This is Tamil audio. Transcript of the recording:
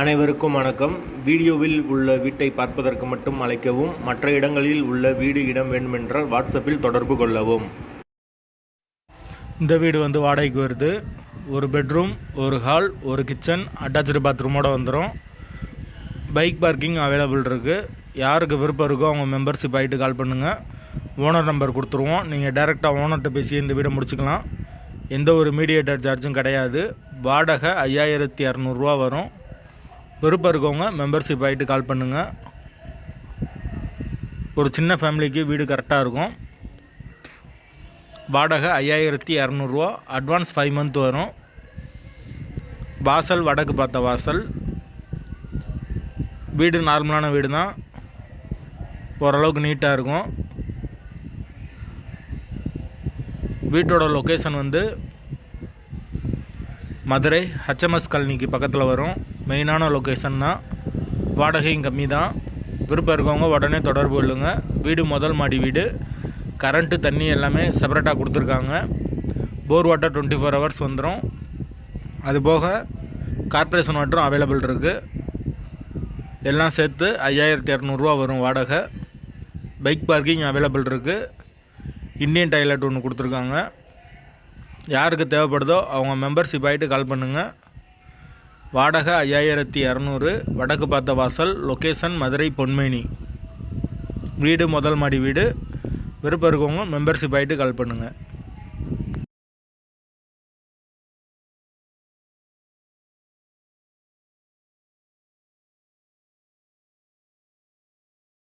அனைவருக்கும் வணக்கம். வீடியோவில் உள்ள வீட்டை பார்ப்பதற்கு மட்டும் அழைக்கவும் மற்ற இடங்களில் உள்ள வீடு இடம் வேண்டுமென்றால் வாட்ஸ்அப்பில் தொடர்பு கொள்ளவும். இந்த வீடு வந்து வாடகைக்கு வருது. ஒரு பெட்ரூம் ஒரு ஹால் ஒரு கிச்சன் அட்டாச்சு பாத்ரூமோட வந்துடும் பைக் பார்க்கிங் அவைலபிள் இருக்குது யாருக்கு விருப்பம் இருக்கோ அவங்க மெம்பர்ஷிப் ஆகிட்டு கால் பண்ணுங்கள் ஓனர் நம்பர் கொடுத்துருவோம். நீங்கள் டைரெக்டாக ஓனர்கிட்ட பேசி இந்த வீடை முடிச்சுக்கலாம். எந்த ஒரு மீடியேட்டர் சார்ஜும் கிடையாது. வாடகை ஐயாயிரத்தி இரநூறுவா வரும். விருப்பம் இருக்கவங்க மெம்பர்ஷிப் ஆகிட்டு கால் பண்ணுங்கள் ஒரு சின்ன ஃபேமிலிக்கு வீடு கரெக்டாக இருக்கும். வாடகை ஐயாயிரத்தி இரநூறுவா அட்வான்ஸ் ஃபைவ் மந்த் வரும். வாசல் வடக்கு பார்த்த வாசல். வீடு நார்மலான வீடு தான் ஓரளவுக்கு நீட்டாக இருக்கும். வீட்டோட லொக்கேஷன் வந்து மதுரை ஹச்எம்எஸ் காலனிக்கு பக்கத்தில் வரும். மெயினான லொக்கேஷன் தான் வாடகையும் கம்மி தான். விருப்பம் இருக்கவங்க உடனே தொடர்பு கொள்ளுங்க. வீடு முதல் மாடி வீடு. கரண்ட்டு தண்ணி எல்லாமே செப்பரேட்டாக கொடுத்துருக்காங்க. Bore water twenty four hours வந்துடும் அதுபோக கார்ப்பரேஷன் வாட்டரும் அவைலபிள் இருக்குது எல்லாம் சேர்த்து ஐயாயிரத்தி இரநூறுவா வரும் வாடகை. பைக் பார்க்கிங் அவைலபிள் இருக்குது இந்தியன் டாய்லெட் ஒன்று கொடுத்துருக்காங்க. யாருக்கு தேவைப்படுதோ அவங்க மெம்பர்ஷிப் ஆகிட்டு கால் பண்ணுங்கள் வாடகை ஐயாயிரத்தி இரநூறு வடக்கு பார்த்த வாசல் லொக்கேஷன் மதுரை பொன்மேனி. வீடு முதல் மாடி வீடு. விருப்பம் இருக்கவங்க மெம்பர்ஷிப் ஆகிட்டு கால் பண்ணுங்கள்